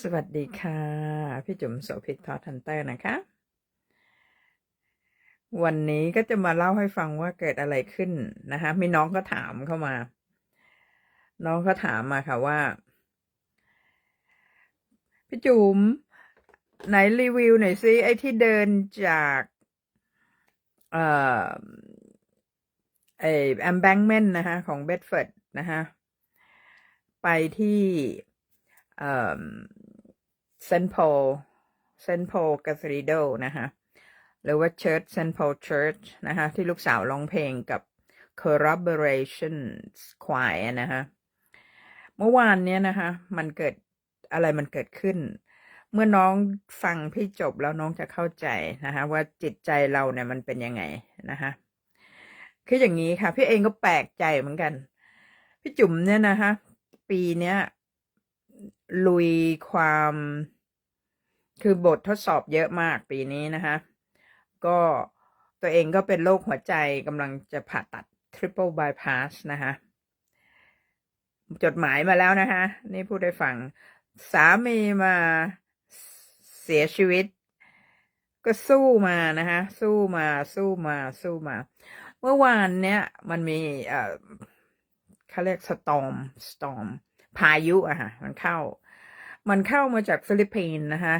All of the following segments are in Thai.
สวัสดีค่ะ พี่จุ๋มโสภิตทอทันเตอร์นะคะ วันนี้ก็จะมาเล่าให้ฟังว่าเกิดอะไรขึ้นนะคะมีน้องก็ถามเข้ามา น้องก็ถามมาค่ะว่า พี่จุ๋มไหนรีวิวหน่อยซิไอ้ที่เดินจากเอ่อไอ้ embankment นะคะของเบดฟอร์ดนะคะไปที่เอ่อ เซนโพเซนโพกา t ริโดนะคะหรือว่า Church St. Paul Church นะคะที่ลูกสาวร้องเพลงกับ Corroboration Choir นะคะเมื่อวานเนี้ยนะคะมันเกิดอะไรมันเกิดขึ้น เมื่อน้องฟังพี่จบแล้วน้องจะเข้าใจนะคะว่าจิตใจเราเนี่ยมันเป็นยังไงนะคะคืออย่างนี้ค่ะ พี่เองก็แปลกใจเหมือนกัน พี่จุ๋มเนี่ยนะคะปีเนี้ย ลุยความ คือบททดสอบเยอะมากปีนี้นะคะ ก็ตัวเองก็เป็นโรคหัวใจกำลังจะผ่าตัด triple bypass นะคะจดหมายมาแล้วนะคะ นี่พูดได้ฟัง สามีมาเสียชีวิต ก็สู้มานะคะ สู้มาสู้มาสู้มา เมื่อวานเนี้ยมันมีเอ่อเขาเรียก storm storm พายุอะค่ะมันเข้า มันเข้ามาจากฟิลิปปินส์นะคะ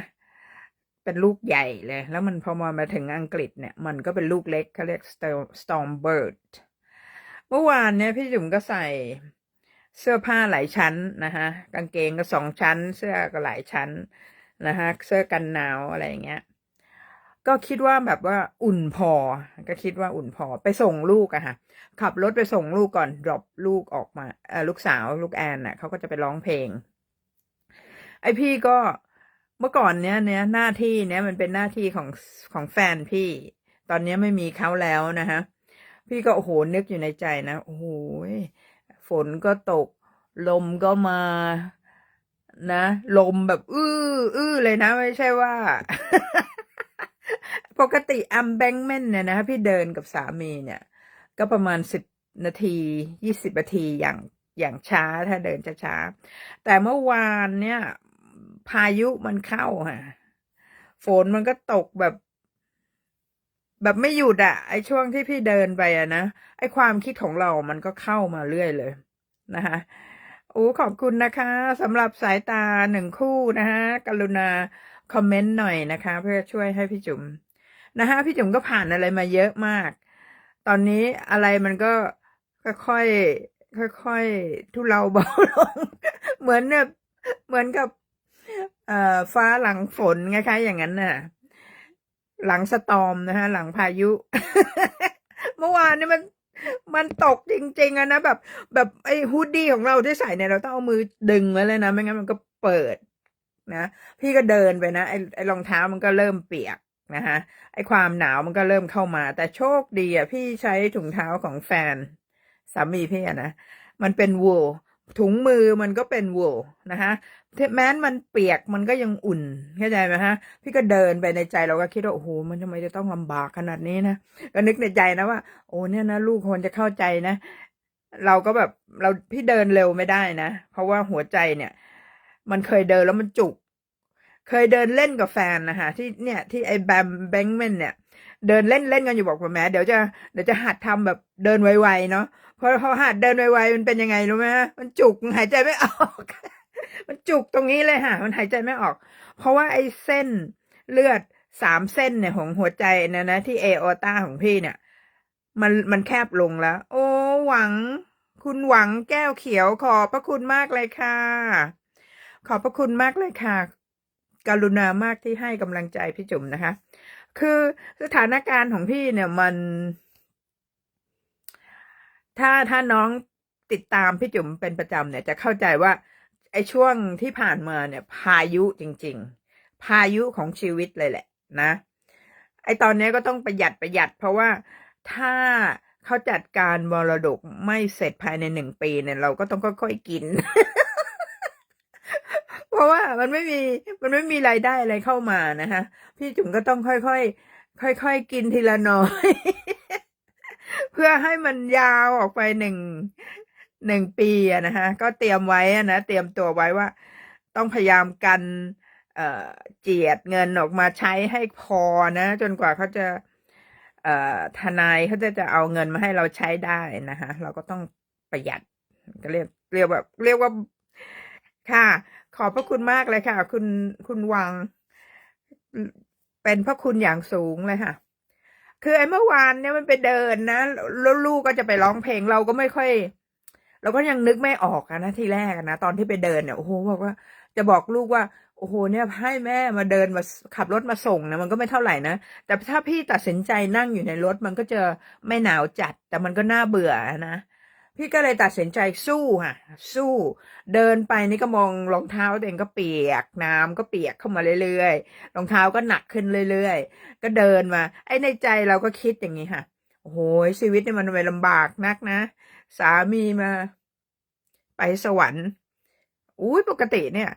เป็นลูกใหญ่เลย แล้วมันพอมามาถึงอังกฤษเนี่ย มันก็เป็นลูกเล็กเขาเรียก storm storm bird เมื่อวานเนี่ยพี่จุ๋มก็ใส่เสื้อผ้าหลายชั้นนะคะกางเกงก็สองชั้น เสื้อก็หลายชั้นนะคะเสื้อกันหนาวอะไรอย่างเงี้ย ก็คิดว่าแบบว่าอุ่นพอ ก็คิดว่าอุ่นพอไปส่งลูกอะค่ะ ขับรถไปส่งลูกก่อน drop ลูกออกมาเออลูกสาวลูกแอนน่ะเขาก็จะไปร้องเพลง ไอพี่ก็เมื่อก่อนเนี้ยเนี้ยหน้าที่เนี้ยมันเป็นหน้าที่ของของแฟนพี่ ตอนเนี้ยไม่มีเขาแล้วนะคะพี่ก็โอ้โหนึกอยู่ในใจนะโอ้โหฝนก็ตก ลมก็มา นะ ลมแบบ อื้ออื้อเลยนะ ไม่ใช่ว่า ปกติอัมแบงเมนเนี่ยนะคะพี่เดินกับสามีเนี่ย ก็ประมาณสิบนาทียี่สิบนาทีอย่างอย่างช้าถ้าเดินช้าๆแต่เมื่อวานเนี่ย พายุมันเข้าค่ะฝนมันก็ตกแบบ แบบไม่หยุดอะไอช่วงที่พี่เดินไปอะนะไอความคิดของเรามันก็เข้ามาเรื่อยเลยนะคะโอ้ขอบคุณนะคะสำหรับสายตาหนึ่งคู่นะคะกรุณาคอมเมนต์หน่อยนะคะ เพื่อช่วยให้พี่จุ๋มนะคะพี่จุ๋มก็ผ่านอะไรมาเยอะมาก ตอนนี้อะไรมันก็ค่อยๆค่อยๆทุเลาเบาลง เหมือนเนี่ยเหมือนกับ เอ่อฟ้าหลังฝนคล้ายๆอย่างนั้นน่ะ หลังสตอมนะฮะ หลังพายุ เมื่อวานนี่มันมันตกจริง ๆอะนะแบบ แบบไอ้ฮูดดี้ของเราที่ใส่เนี่ยเราต้องเอามือดึงไว้เลยนะ ไม่งั้นมันก็เปิดนะพี่ก็เดินไปนะไอ้ไอ้รองเท้ามันก็เริ่มเปียกนะฮะไอ้ความหนาวมันก็เริ่มเข้ามา แต่โชคดีอะพี่ใช้ถุงเท้าของแฟน สามีพี่อะนะมันเป็นวูล ถุงมือมันก็เป็นวูลนะคะแม้นมันเปียกมันก็ยังอุ่นเข้าใจไหมฮะ พี่ก็เดินไปในใจเราก็คิดว่าโอ้โหมันทำไมจะต้องลำบากขนาดนี้นะก็นึกในใจนะว่า โอ้เนี่ยนะลูกคนจะเข้าใจนะ เราก็แบบเราพี่เดินเร็วไม่ได้นะ เพราะว่าหัวใจเนี่ย มันเคยเดินแล้วมันจุก เคยเดินเล่นกับแฟนนะคะที่เนี่ยที่ไอ้แบมแบงก์แมนเนี่ย เดินเล่นเล่นกันอยู่บอกว่าแม่เดี๋ยวจะเดี๋ยวจะหัดทำแบบเดินไวๆเนาะเพอพอหัดเดินไวๆมันเป็นยังไงรู้ไหมฮะมันจุกหายใจไม่ออก มันจุกตรงนี้เลยค่ะมันหายใจไม่ออก เพราะว่าไอ้เส้นเลือดสามเส้นเนี่ยของหัวใจนะนะที่เอโอตาของพี่เนี่ย มันมันแคบลงแล้ว โอ้หวัง คุณหวังแก้วเขียวขอบพระคุณมากเลยค่ะ ขอบพระคุณมากเลยค่ะ กรุณามากที่ให้กำลังใจพี่จุ๋มนะคะ คือสถานการณ์ของพี่เนี่ยมัน ถ้าถ้าน้องติดตามพี่จุ๋มเป็นประจำเนี่ยจะเข้าใจว่า ไอ้ช่วงที่ผ่านมาเนี่ย พายุจริง ๆ พายุของชีวิตเลยแหละ นะ ไอ้ตอนนี้ก็ต้องประหยัดประหยัด เพราะว่าถ้าเขาจัดการมรดกไม่เสร็จภายในหนึ่งปีเนี่ย เราก็ต้องค่อยๆกิน เพราะว่ามันไม่มีมันไม่มีรายได้อะไรเข้ามานะคะพี่จุ๋มก็ต้องค่อยๆค่อยๆกินทีละน้อย เพื่อให้มันยาวออกไปหนึ่งหนึ่งปีนะคะก็เตรียมไว้นะเตรียมตัวไว้ว่า ต้องพยายามกันเอเจียดเงินออกมาใช้ให้พอนะ จนกว่าเขาจะเอทนายเขาจะจะเอาเงินมาให้เราใช้ได้นะคะเราก็ต้องประหยัดก็เรียกเรียกแบบเรียกว่าค่ะ ขอบพระคุณมากเลยค่ะ คุณคุณวัง เป็นพระคุณอย่างสูงเลยค่ะ คือไอ้เมื่อวานเนี่ยมันไปเดินนะแล้วลูกก็จะไปร้องเพลงเราก็ไม่ค่อยเราก็ยังนึกไม่ออกอะนะที่แรกนะตอนที่ไปเดินเนี่ยโอ้โหบอกว่า จะบอกลูกว่า โอ้โห เนี่ยให้แม่มาเดินมาขับรถมาส่งนะมันก็ไม่เท่าไหร่นะแต่ถ้าพี่ตัดสินใจนั่งอยู่ในรถมันก็จะไม่หนาวจัด แต่มันก็น่าเบื่อนะ พี่ก็เลยตัดสินใจสู้ค่ะ สู้ เดินไปนี่ก็มองรองเท้าตัวเองก็เปียก น้ำก็เปียกเข้ามาเรื่อยๆรองเท้าก็หนักขึ้นเรื่อยๆ ก็เดินมา ไอ้ในใจเราก็คิดอย่างนี้ค่ะ โอ้โหชีวิตเนี่ยมันไม่ลำบากนักนะ สามีมา ไปสวรรค์อุ้ยปกติเนี่ย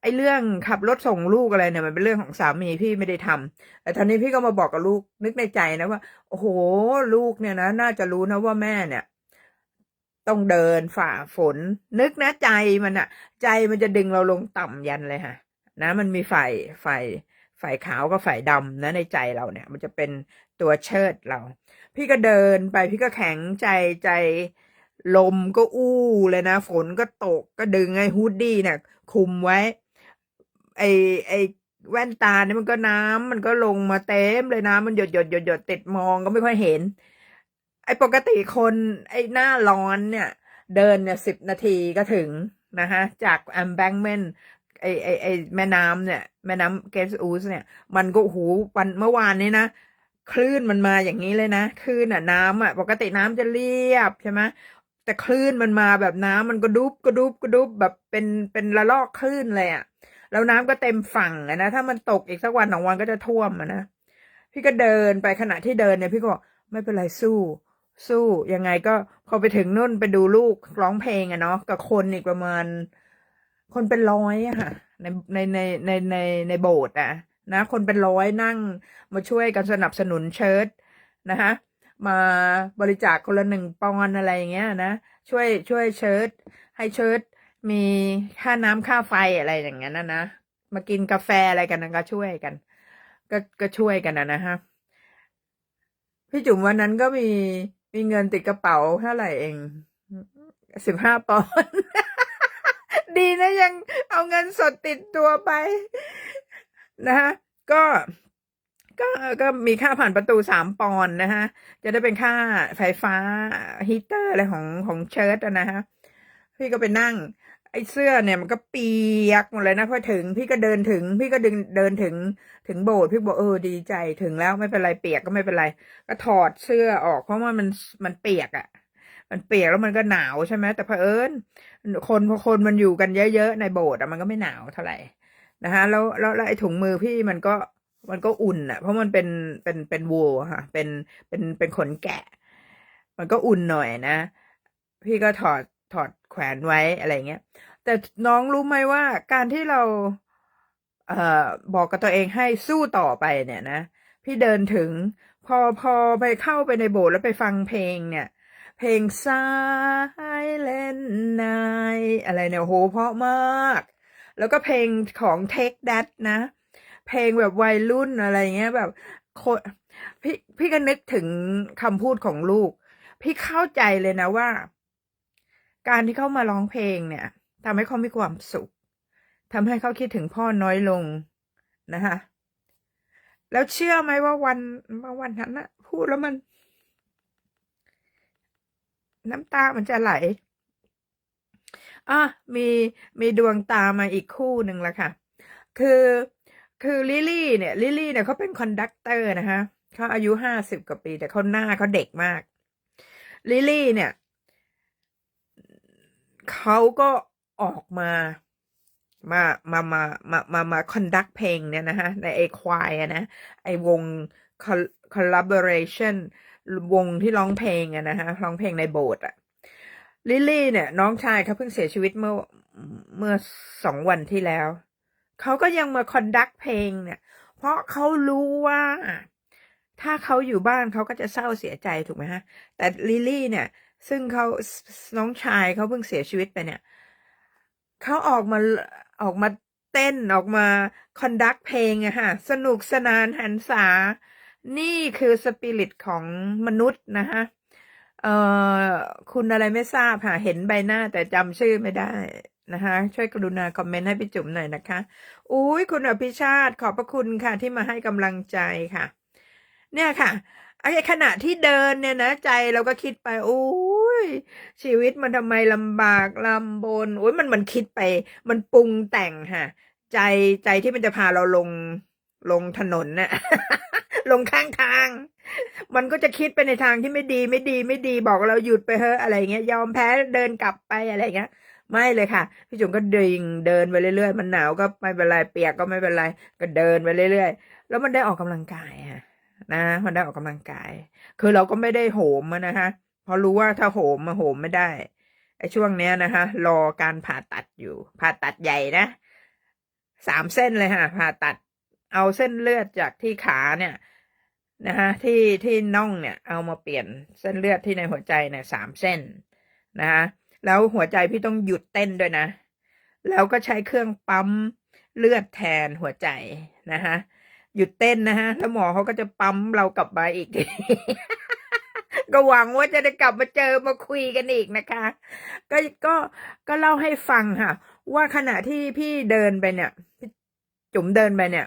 ไอ้เรื่องขับรถส่งลูกอะไรเนี่ยมันเป็นเรื่องของสามีพี่ไม่ได้ทำแต่ตอนนี้พี่ก็มาบอกกับลูกนึกในใจนะว่า โอ้โห ลูกเนี่ยนะ น่าจะรู้นะว่าแม่เนี่ย ต้องเดินฝ่าฝน นึกนะใจมันอะใจมันจะดึงเราลงต่ำยันเลยค่ะ นะ มันมีฝ่ายฝ่ายฝ่ายขาวกับฝ่ายดำนะในใจเราเนี่ย มันจะเป็นตัวเชิดเรา พี่ก็เดินไปพี่ก็แข็งใจใจลมก็อู้เลยนะ ฝนก็ตกก็ดึงไอ้ฮูดดี้เนี่ยคุมไว้ ไอ้ไอ้แว่นตาเนี่ยมันก็น้ำมันก็ลงมาเต็มเลยนะมันหยดหยดหยดหยดติดมองก็ไม่ค่อยเห็น ไอ้ปกติคนไอ้หน้าร้อนเนี่ย เดินเนี่ยสิบนาทีก็ถึงนะคะจาก embankment ไอไอไอแม่น้ำเนี่ย แม่น้ำเกสอูสเนี่ย มันก็หูวันเมื่อวานนี้นะคลื่นมันมาอย่างนี้เลยนะคลื่นอะน้ำอะ ปกติน้ำจะเรียบใช่ไหมแต่คลื่นมันมาแบบน้ำมันก็ดุบก็ดุบก็ดุบแบบเป็นเป็นระลอกคลื่นเลยอะแล้วน้ำก็เต็มฝั่งอะนะถ้ามันตกอีกสักวันสองวันก็จะท่วมอะนะพี่ก็เดินไปขณะที่เดินเนี่ยพี่ก็บอกไม่เป็นไรสู้ สู้ยังไงก็พอไปถึงนู่นไปดูลูกร้องเพลงอะเนาะกับคนอีกประมาณ คนเป็นร้อยอะค่ะในในในในในในโบสถ์อะนะ คนเป็นร้อยนั่งมาช่วยกันสนับสนุนเชิร์ตนะคะมาบริจาคคนละหนึ่งปอนอะไรอย่างเงี้ยนะช่วยช่วยเชิร์ตให้เชิร์ตมีค่าน้ำค่าไฟอะไรอย่างเงี้ยนะนะมากินกาแฟอะไรกันนะก็ช่วยกัน ก็ก็ช่วยกันนะฮะพี่จุ๋มวันนั้นก็มี มีเงินติดกระเป๋าเท่าไหร่เองสิบห้าปอนด์ดีนะยังเอาเงินสดติดตัวไป นะฮะก็ก็ก็มีค่าผ่านประตูสามปอนด์นะฮะ จะได้เป็นค่าไฟฟ้าฮีเตอร์อะไรของของเชิร์ตนะฮะ พี่ก็ไปนั่ง ไอ้เสื้อเนี่ยมันก็เปียกหมดเลยนะพอถึง พี่ก็เดินถึง พี่ก็ดึงเดินถึง ถึงโบสถ์พี่บอกเออดีใจถึงแล้วไม่เป็นไรเปียกก็ไม่เป็นไร ก็ถอดเสื้อออก เพราะว่ามันมันเปียกอะ่ะ มันเปียกแล้วมันก็หนาวใช่ไหมแต่เผอิญคนพอคนมันอยู่กันเยอะๆในโบสถ์อะมันก็ไม่หนาวเท่าไหร่นะคะแล้วแล้วไอ้ถุงมือพี่มันก็มันก็อุ่นอะเพราะมันเป็นเป็นเป็นวูลค่ะ เป็นเป็นเป็นขนแกะ มันก็อุ่นหน่อยนะพี่ก็ถอดถอดแขวนไว้อะไรเงี้ยแต่น้องรู้ไหมว่าการที่เรา เอ่อบอกกับตัวเองให้สู้ต่อไปเนี่ยนะ พี่เดินถึง พอพอไปเข้าไปในโบสถ์แล้วไปฟังเพลงเนี่ย เพลง Silent Night อะไรเนี่ยโหเพราะมาก แล้วก็เพลงของ Take That นะ เพลงแบบวัยรุ่นอะไรเงี้ยแบบคนพี่พี่ก็นึกถึงคำพูดของลูก พี่เข้าใจเลยนะว่า การที่เขามาร้องเพลงเนี่ยทำให้เขามีความสุข ทำให้เขาคิดถึงพ่อน้อยลงนะคะแล้วเชื่อไหมว่าวันว่าวันนั้นนะพูดแล้วมัน น้ำตามันจะไหลอะมีมีดวงตามาอีกคู่หนึ่งละค่ะ คือคือลิลี่เนี่ยลิลี่เนี่ยเขาเป็นคอนดักเตอร์นะคะเขาอายุห้าสิบกว่าปี แต่เขาหน้าเขาเด็กมากลิลี่เนี่ยเขาก็ออกมา มามามามามามาคอนดักเพลงเนี่ยนะฮะในไอควายอะนะไอวง collaboration วงที่ร้องเพลงอะนะฮะร้องเพลงในโบสถ์อะลิลลี่เนี่ย น้องชายเขาเพิ่งเสียชีวิตเมื่อเมื่อสองวันที่แล้ว เขาก็ยังมาคอนดักเพลงเนี่ย เพราะเขารู้ว่า ถ้าเขาอยู่บ้านเขาก็จะเศร้าเสียใจถูกไหมฮะ แต่ลิลลี่เนี่ย ซึ่งเขาน้องชายเขาเพิ่งเสียชีวิตไปเนี่ย เขาออกมาออกมาเต้นออกมาคอนดักเพลงอะค่ะสนุกสนานหันษา นี่คือสปิริตของมนุษย์นะคะเอ่อคุณอะไรไม่ทราบค่ะเห็นใบหน้าแต่จำชื่อไม่ได้นะคะ ช่วยกรุณาคอมเมนต์ให้พี่จุ๋มหน่อยนะคะอุ้ยคุณอภิชาติขอบพระคุณค่ะที่มาให้กำลังใจค่ะ เนี่ยค่ะไอ้ขณะที่เดินเนี่ยนะใจเราก็คิดไปโอ้ ยชีวิตมันทำไมลำบากลำบนโอ้ยมันมันคิดไป มันปรุงแต่งค่ะใจใจที่มันจะพาเราลงลงถนนน่ะลงข้างทาง มันก็จะคิดไปในทางที่ไม่ดีไม่ดีไม่ดีบอกเราหยุดไปเถอะอะไรเงี้ยยอมแพ้เดินกลับไปอะไรเงี้ยไม่เลยค่ะ พี่จุ๋มก็ดึงเดินไปเรื่อยๆ มันหนาวก็ไม่เป็นไรเปียกก็ไม่เป็นไร ก็เดินไปเรื่อยๆ แล้วมันได้ออกกำลังกายค่ะนะมันได้ออกกำลังกาย คือเราก็ไม่ได้โหมอะนะคะ เพราะรู้ว่าถ้าโหมมาโหมไม่ได้ไอ้ช่วงเนี้ยนะคะ รอการผ่าตัดอยู่ ผ่าตัดใหญ่นะสามเส้นเลยค่ะผ่าตัด เอาเส้นเลือดจากที่ขาเนี่ยนะคะที่ที่น่องเนี่ย เอามาเปลี่ยนเส้นเลือดที่ในหัวใจเนี่ยสามเส้นนะคะแล้วหัวใจพี่ต้องหยุดเต้นด้วยนะ แล้วก็ใช้เครื่องปั๊มเลือดแทนหัวใจนะคะหยุดเต้นนะฮะ แล้วหมอเขาก็จะปั๊มเรากลับมาอีก ก็หวังว่าจะได้กลับมาเจอมาคุยกันอีกนะคะ ก็ก็ก็เล่าให้ฟังค่ะ ว่าขณะที่พี่เดินไปเนี่ย จุ๋มเดินไปเนี่ย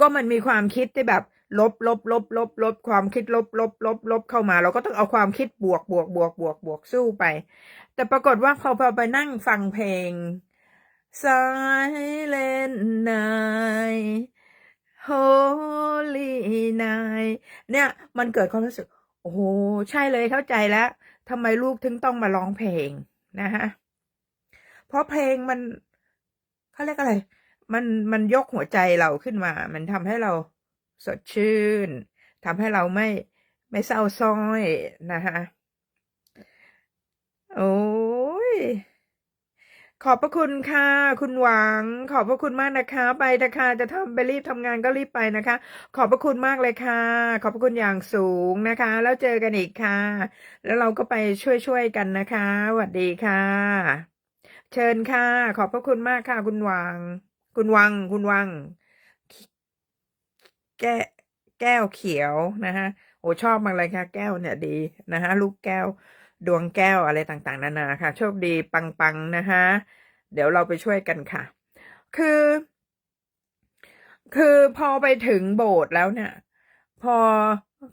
ก็มันมีความคิดที่แบบลบลบลบลบลบความคิดลบลบลบลบเข้ามา เราก็ต้องเอาความคิดบวกบวกบวกบวกบวกสู้ไป แต่ปรากฏว่าพอพอไปนั่งฟังเพลง Silent Night Holy Night เนี่ยมันเกิดความรู้สึก โอ้โห ใช่เลยเข้าใจแล้วทำไมลูกถึงต้องมาร้องเพลงนะฮะ เพราะเพลงมันเขาเรียกอะไร มันมันยกหัวใจเราขึ้นมา มันทำให้เราสดชื่นทำให้เราไม่ไม่เศร้าซ้อยนะคะโอ้ย ขอบพระคุณค่ะ คุณหวัง ขอบพระคุณมากนะคะ ไปนะคะจะทำไปรีบทำงานก็รีบไปนะคะ ขอบพระคุณมากเลยค่ะ ขอบพระคุณอย่างสูงนะคะ แล้วเจอกันอีกค่ะ แล้วเราก็ไปช่วยๆกันนะคะสวัสดีค่ะ เชิญค่ะ ขอบพระคุณมากค่ะ คุณหวัง คุณวัง คุณวัง แก้แก้วเขียวนะฮะโอ้ชอบมากเลยค่ะ แก้วเนี่ยดีนะฮะลูกแก้ว ดวงแก้วอะไรต่างๆ นานาค่ะ โชคดีปังๆนะคะเดี๋ยวเราไปช่วยกันค่ะ คือ คือพอไปถึงโบสถ์แล้วเนี่ย พอ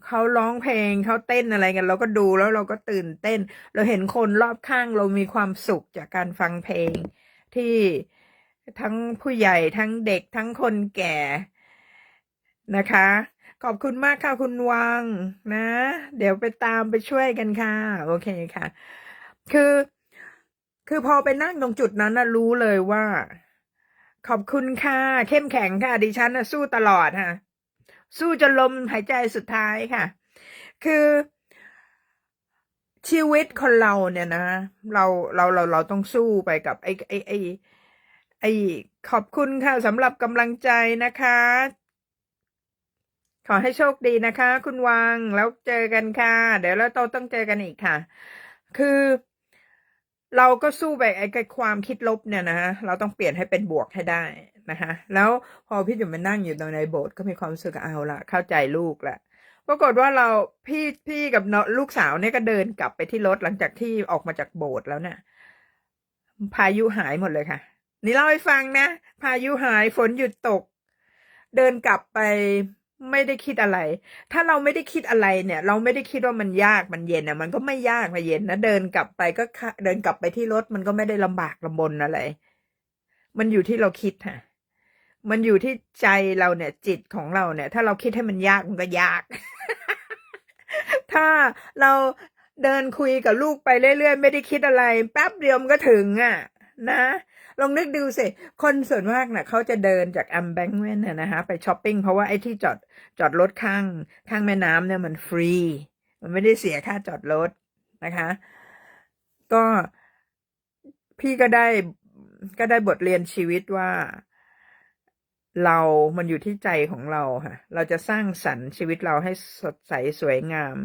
เขาร้องเพลงเขาเต้นอะไรกัน เราก็ดูแล้วเราก็ตื่นเต้น เราเห็นคนรอบข้างเรามีความสุขจากการฟังเพลงที่ทั้งผู้ใหญ่ทั้งเด็กทั้งคนแก่นะคะ ขอบคุณมากค่ะคุณวังนะ เดี๋ยวไปตามไปช่วยกันค่ะ โอเคค่ะ คือ คือพอไปนั่งตรงจุดนั้นนะรู้เลยว่า ขอบคุณค่ะ เข้มแข็งค่ะ ดิฉันนะสู้ตลอดค่ะ สู้จนลมหายใจสุดท้ายค่ะ คือชีวิตคนเราเนี่ยนะ เราเราเราเราต้องสู้ไปกับไอ้ไอ้ไอ้ไอ้ขอบคุณค่ะสำหรับกำลังใจนะคะ ขอให้โชคดีนะคะ คุณวังแล้วเจอกันค่ะ เดี๋ยวเราต้องต้องเจอกันอีกค่ะ คือเราก็สู้ไปไอ้กับความคิดลบเนี่ยนะฮะเราต้องเปลี่ยนให้เป็นบวกให้ได้นะคะ แล้วพอพี่จุ๋มมานั่งอยู่ตรงในโบสถ์ก็มีความรู้สึกเอาละเข้าใจลูกละปรากฏว่าเราพี่พี่กับน้องลูกสาวเนี่ยก็เดินกลับไปที่รถหลังจากที่ออกมาจากโบสถ์แล้วเนี่ยพายุหายหมดเลยค่ะ นี่เล่าให้ฟังนะ พายุหายฝนหยุดตก เดินกลับไป ไม่ได้คิดอะไร ถ้าเราไม่ได้คิดอะไรเนี่ย เราไม่ได้คิดว่ามันยากมันเย็นอะ มันก็ไม่ยากมาเย็นนะเดินกลับไปก็เดินกลับไปที่รถมันก็ไม่ได้ลำบากลำบนอะไร มันอยู่ที่เราคิดค่ะ มันอยู่ที่ใจเราเนี่ย จิตของเราเนี่ย ถ้าเราคิดให้มันยากมันก็ยาก ถ้าเราเดินคุยกับลูกไปเรื่อยๆไม่ได้คิดอะไร แป๊บเดียวมันก็ถึงอะ นะ ลองนึกดูสิ คนส่วนมากน่ะเขาจะเดินจาก embankment น่ะนะคะไปช้อปปิ้งเพราะว่าไอ้ที่จอดจอดรถข้างข้างแม่น้ำเนี่ยมันฟรี มันไม่ได้เสียค่าจอดรถนะคะ ก็พี่ก็ได้ก็ได้บทเรียนชีวิตว่าเรา มันอยู่ที่ใจของเราค่ะ เราจะสร้างสรรค์ชีวิตเราให้สดใสสวยงาม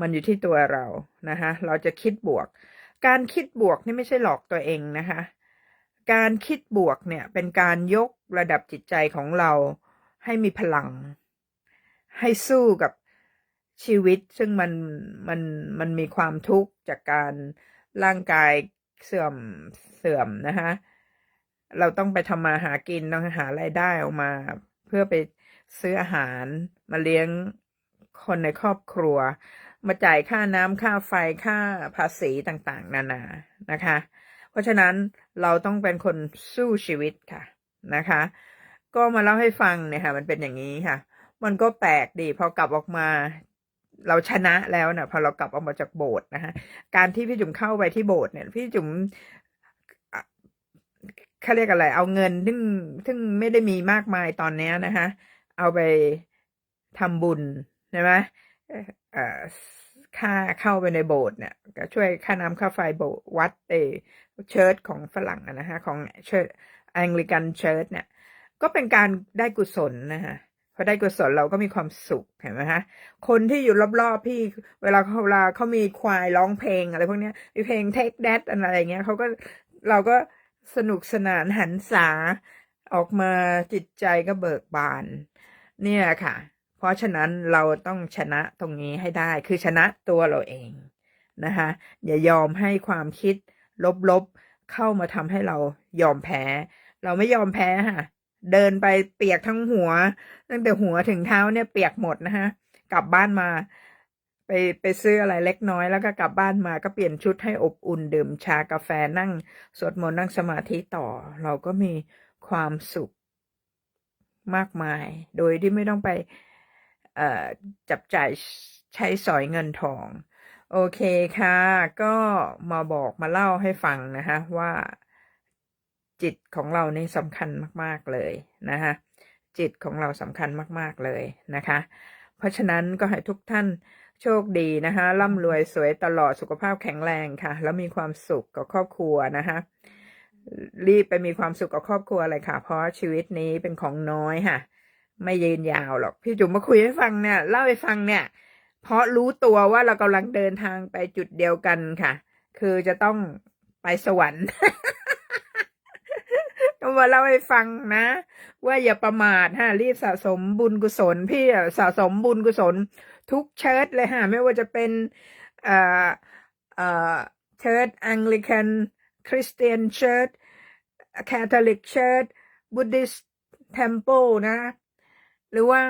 มันอยู่ที่ตัวเรานะคะ เราจะคิดบวก การคิดบวกนี่ไม่ใช่หลอกตัวเองนะคะ การคิดบวกเนี่ยเป็นการยกระดับจิตใจของเราให้มีพลัง ให้สู้กับชีวิต ซึ่งมันมันมันมีความทุกข์จากการร่างกายเสื่อมเสื่อมนะคะเราต้องไปทำมาหากินต้องหารายได้ออกมา เพื่อไปซื้ออาหารมาเลี้ยงคนในครอบครัว มาจ่ายค่าน้ำค่าไฟค่าภาษีต่าง ๆ นานานะคะ เพราะฉะนั้นเราต้องเป็นคนสู้ชีวิตค่ะนะคะ ก็มาเล่าให้ฟังเนี่ยค่ะ มันเป็นอย่างนี้ค่ะ มันก็แปลกดีพอกลับออกมา เราชนะแล้วนะพอเรากลับออกมาจากโบสถ์นะคะการที่พี่จุ๋มเข้าไปที่โบสถ์เนี่ย พี่จุ๋มเขาเรียกอะไร เอาเงินซึ่งซึ่งไม่ได้มีมากมายตอนนี้นะคะ เอาไปทำบุญใช่ไหม ค่าเข้าไปในโบสถ์เนี่ยก็ช่วยค่าน้ำค่าไฟโบสถ์วัดเอเชิร์ชของฝรั่งนะคะของเชิร์ชแองลิกันเชิร์ชเนี่ยก็เป็นการได้กุศลนะคะพอได้กุศลเราก็มีความสุขเห็นไหมคะคนที่อยู่รอบๆพี่เวลาเวลาเขามีควายร้องเพลงอะไรพวกเนี้ยมีเพลง Take That อะไรอย่างเงี้ยเขาก็เราก็สนุกสนานหันษาออกมาจิตใจก็เบิกบาน เนี่ยค่ะ ราะฉะนั้นเราต้องชนะตรงนี้ให้ได้ คือชนะตัวเราเองนะคะอย่ายอมให้ความคิดลบๆเข้ามาทำให้เรายอมแพ้ เราไม่ยอมแพ้ค่ะ เดินไปเปียกทั้งหัว ตั้งแต่หัวถึงเท้าเนี่ยเปียกหมดนะคะกลับบ้านมา ไปไปซื้ออะไรเล็กน้อยแล้วก็กลับบ้านมาก็เปลี่ยนชุดให้อบอุ่นดื่มชากาแฟนั่งสวดมนต์นั่งสมาธิต่อ เราก็มีความสุขมากมาย โดยที่ไม่ต้องไป จับจ่ายใช้สอยเงินทอง โอเคค่ะ ก็มาบอกมาเล่าให้ฟังนะคะว่าจิตของเรานี่สำคัญมาก ๆ เลยนะคะจิตของเราสำคัญมาก ๆ เลยนะคะ เพราะฉะนั้นก็ให้ทุกท่านโชคดีนะคะร่ำรวยสวยตลอดสุขภาพแข็งแรงค่ะ แล้วมีความสุขกับครอบครัวนะคะรีบไปมีความสุขกับครอบครัวเลยค่ะ เพราะชีวิตนี้เป็นของน้อยค่ะ ไม่ยืนยาวหรอก พี่จุ๋มมาคุยให้ฟังเนี่ยเล่าให้ฟังเนี่ย เพราะรู้ตัวว่าเรากำลังเดินทางไปจุดเดียวกันค่ะ คือจะต้องไปสวรรค์ต้องมาเล่าให้ฟังนะ ว่าอย่าประมาทฮะรีบสะสมบุญกุศล พี่สะสมบุญกุศล ทุกเชิร์ชเลยฮะไม่ว่าจะเป็นเอ่อเอ่อเชิร์ชอังลิกันคริสเตียนเชิร์ชแคทอลิกเชิร์ชบุติสเทมเพิลนะ หรือว่า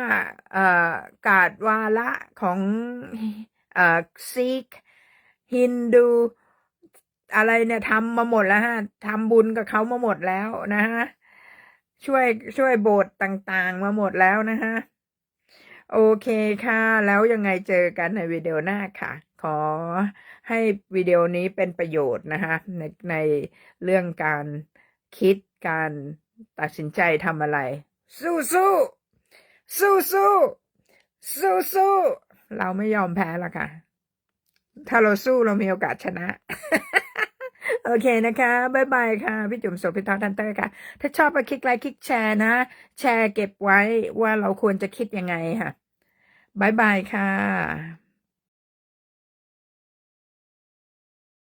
กาดวาระของอซิกฮินดู อะไรเนี่ยทำมาหมดแล้วฮะทำบุญกับเขามาหมดแล้วนะฮะช่วยช่วยโบสถ์ต่างๆมาหมดแล้วนะฮะโอเคค่ะ แล้วยังไงเจอกันในวิดีโอหน้าค่ะ ขอให้วิดีโอนี้เป็นประโยชน์นะคะในในเรื่องการคิดการตัดสินใจทำอะไร สู้สู้ สู้สู้สู้สู้เราไม่ยอมแพ้หรอกค่ะ ถ้าเราสู้เรามีโอกาสชนะ โอเคนะคะบ๊ายบายค่ะ พี่จุ๋มโสพิทอทันเตอร์ค่ะ ถ้าชอบก็คลิกไลค์คลิกแชร์นะ แชร์เก็บไว้ว่าเราควรจะคิดยังไงค่ะบ๊ายบายค่ะ